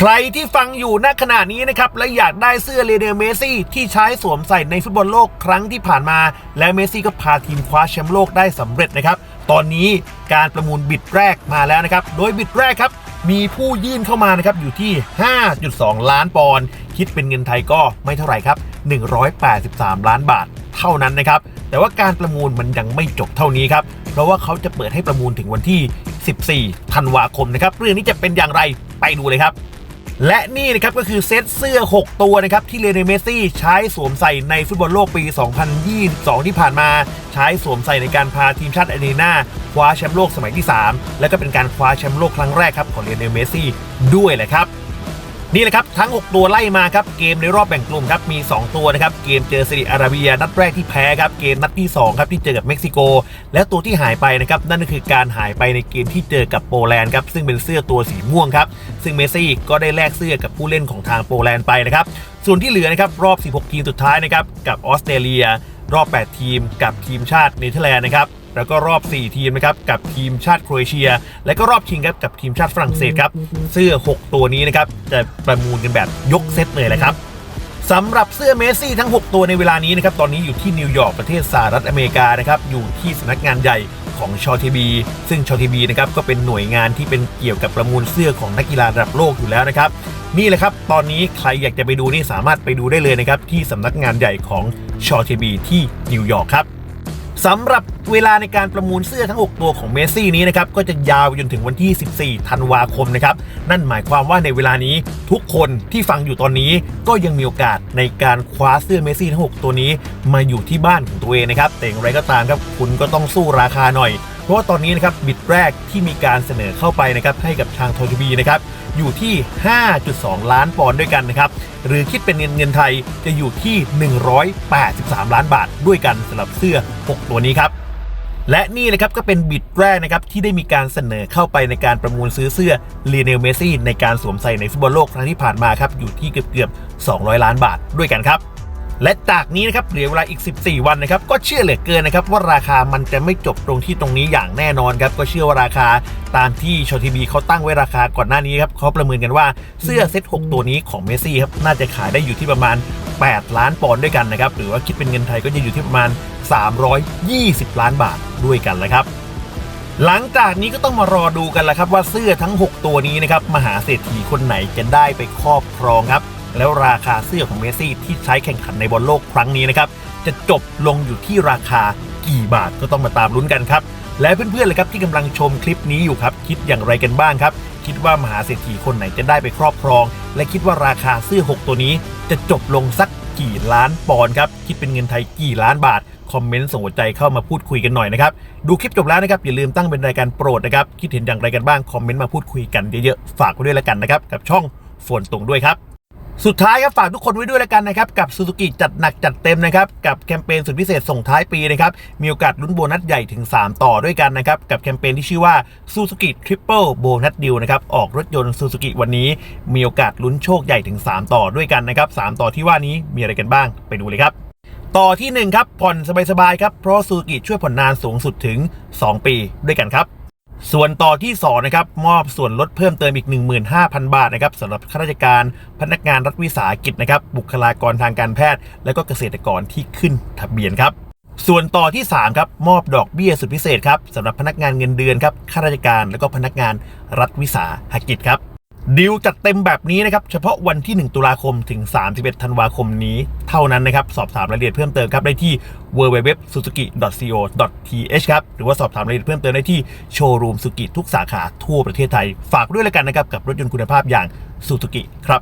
ใครที่ฟังอยู่ณขณะนี้นะครับและอยากได้เสื้อเลเดลเมซี่ที่ใช้สวมใส่ในฟุตบอลโลกครั้งที่ผ่านมา และเมซี่ก็พาทีมคว้าแชมป์โลกได้สำเร็จนะครับ ตอนนี้การประมูลบิดแรกมาแล้วนะครับ โดยบิดแรกครับ มีผู้ยื่นเข้ามานะครับอยู่ที่ 5.2 ล้านปอนด์คิดเป็นเงินไทยก็ไม่เท่าไหร่ครับ 183 ล้านบาทเท่านั้นนะครับ แต่ว่าการประมูลมันยังไม่จบเท่านี้ครับ เพราะว่าเขาจะเปิดให้ประมูลถึงวันที่ 14 ธันวาคมนะครับ เรื่องนี้จะเป็นอย่างไรไปดูเลยครับ และนี่นะครับก็คือเซตเสื้อ 6 ตัวนะครับที่เลเนเมสซี่ใช้สวมใส่ในฟุตบอลโลกปี 2022 ที่ผ่านมา ใช้สวมใส่ในการพาทีมชาติอาร์เจนตินาคว้าแชมป์โลกสมัยที่ 3 และก็เป็นการคว้าแชมป์โลกครั้งแรกครับของเลเนเมสซี่ด้วยแหละครับ นี่แหละครับทั้ง 6 ตัวไล่มาครับเกมในรอบแบ่งกลุ่มครับมี 2 ตัวนะครับเกมเจอซาอุดิอาระเบียนัดแรกที่แพ้ครับเกมนัดที่2ครับที่เจอกับเม็กซิโก และตัวที่หายไปนะครับนั่นก็คือการหายไปในเกมที่เจอกับโปแลนด์ครับซึ่งเป็นเสื้อตัวสีม่วงครับซึ่งเมสซี่ก็ได้แลกเสื้อกับผู้เล่นของทางโปแลนด์ไปนะครับส่วนที่เหลือนะครับรอบ 16 ทีมสุดท้ายนะครับกับออสเตรเลีย รอบ 8 ทีมกับทีมชาติเนเธอร์แลนด์นะครับ แล้วก็รอบ 4 ทีมนะครับกับทีมชาติโครเอเชีย และก็รอบชิงครับกับทีมชาติฝรั่งเศสครับเสื้อ 6 ตัวนี้นะครับจะประมูลกันแบบยกเซตเลยแหละครับสำหรับเสื้อเมสซี่ทั้ง 6 ตัวในเวลานี้นะครับตอนนี้อยู่ที่นิวยอร์กประเทศสหรัฐอเมริกานะครับอยู่ที่สำนักงานใหญ่ของชอทีบีซึ่งชอทีบีนะครับก็เป็นหน่วยงานที่เป็นเกี่ยวกับประมูลเสื้อของนักกีฬาระดับโลกอยู่แล้วนะครับ นี่แหละครับ ตอนนี้ใครอยากจะไปดูนี่สามารถไปดูได้เลยนะครับ ที่สำนักงานใหญ่ของชอทีบีที่นิวยอร์กครับ สำหรับเวลาในการประมูลเสื้อทั้ง 6 ตัวของเมสซี่นี้นะครับก็จะยาวจนถึงวันที่ 14 ธันวาคมนะครับ นั่นหมายความว่าในเวลานี้ทุกคนที่ฟังอยู่ตอนนี้ก็ยังมีโอกาสในการคว้าเสื้อเมสซี่ทั้ง 6 ตัวนี้ มาอยู่ที่บ้านของตัวเองนะครับแต่อย่างไรก็ตามครับคุณก็ต้องสู้ราคาหน่อย เพราะว่าตอนนี้นะครับบิดแรกที่มีการเสนอเข้าไปนะครับให้กับทางโทบีนะครับอยู่ที่ 5.2 ล้านปอนด์ด้วยกันนะครับหรือคิดเป็นเงินเงินไทยจะอยู่ที่ 183 ล้านบาทด้วยกันสำหรับเสื้อ 6 ตัวนี้ครับและนี่นะครับก็เป็นบิดแรกนะครับที่ได้มีการเสนอเข้าไปในการประมูลซื้อเสื้อเลเนลเมซี่ในการสวมใส่ในฟุตบอลโลกครั้งที่ผ่านมาครับอยู่ที่เกือบเกือบๆ200 ล้านบาทด้วยกันครับ และจากนี้นะครับเหลือเวลาอีก 14 วันนะครับก็เชื่อเหลือเกินนะครับว่าราคามันจะไม่จบตรงที่ตรงนี้อย่างแน่นอนครับก็เชื่อว่าราคาตามที่ชอทีบีเขาตั้งไว้ราคาก่อนหน้านี้ครับเขาประเมินกันว่าเสื้อเซ็ต6 ตัวนี้ของเมสซี่ครับน่าจะขายได้อยู่ที่ประมาณ 8 ล้านปอนด์ด้วยกันนะครับหรือว่าคิดเป็นเงินไทยก็จะอยู่ที่ประมาณ 320 ล้านบาทด้วยกันแหละครับหลังจากนี้ก็ต้องมารอดูกันแหละครับว่าเสื้อทั้ง 6 ตัวนี้นะครับมหาเศรษฐีคนไหนจะได้ไปครอบครองครับ แล้วราคาเสื้อของเมสซี่ที่ใช้แข่งขันในบอลโลกครั้งนี้นะครับ จะจบลงอยู่ที่ราคากี่บาทก็ต้องมาตามลุ้นกันครับ และเพื่อนๆเลยครับที่กำลังชมคลิปนี้อยู่ครับ คิดอย่างไรกันบ้างครับ คิดว่ามหาเศรษฐีคนไหนจะได้ไปครอบครอง และคิดว่าราคาเสื้อ 6 ตัวนี้ จะจบลงสักกี่ล้านปอนด์ครับคิดเป็นเงินไทยกี่ล้านบาทคอมเมนต์ส่งหัวใจเข้ามาพูดคุยกันหน่อยนะครับ ดูคลิปจบแล้วนะครับ อย่าลืมตั้งเป็นรายการโปรดนะครับ คิดเห็นอย่างไรกันบ้าง คอมเมนต์มาพูดคุยกันเยอะๆ ฝากไว้ด้วยแล้วกันนะครับ กับช่องโฟนตรงด้วยครับ สุดท้ายครับฝากทุกคนไว้ด้วยแล้วกันนะครับ กับ Suzuki จัดหนักจัดเต็มนะครับ กับแคมเปญสุดพิเศษส่งท้ายปีนะครับ มีโอกาสลุ้นโบนัสใหญ่ถึง 3 ต่อด้วยกันนะครับ กับแคมเปญที่ชื่อว่า Suzuki Triple Bonus Deal นะครับ ออกรถยนต์ Suzuki วันนี้ มีโอกาสลุ้นโชคใหญ่ถึง 3 ต่อด้วยกันนะครับ 3 ต่อที่ว่านี้มีอะไรกันบ้างไปดูเลยครับต่อทีหนึ่1ครับผ่อนสบายๆครับเพราะซูซูกิช่วยผ่อนนานสูงสุดถึง 2 ปีด้วยกันครับ ส่วนต่อที่2นะครับมอบส่วนลดเพิ่มเติมอีก 15,000 บาทนะครับสำหรับข้าราชการพนักงานรัฐวิสาหกิจนะครับ บุคลากรทางการแพทย์ และก็เกษตรกรที่ขึ้นทะเบียนครับส่วนต่อที่ 3 ครับ มอบดอกเบี้ยสุดพิเศษครับสำหรับพนักงานเงินเดือนครับข้าราชการและก็พนักงานรัฐวิสาหกิจครับ ดีลจัดเต็มแบบนี้นะครับ เฉพาะวันที่ 1 ตุลาคมถึง 31 ธันวาคมนี้ เท่านั้นนะครับ สอบถามรายละเอียดเพิ่มเติมครับได้ที่ www.suzuki.co.th ครับ หรือว่าสอบถามรายละเอียดเพิ่มเติมได้ที่โชว์รูมสุกิทุกสาขาทั่วประเทศไทย ฝากด้วยแล้วกันนะครับ กับรถยนต์คุณภาพอย่าง Suzuki ครับ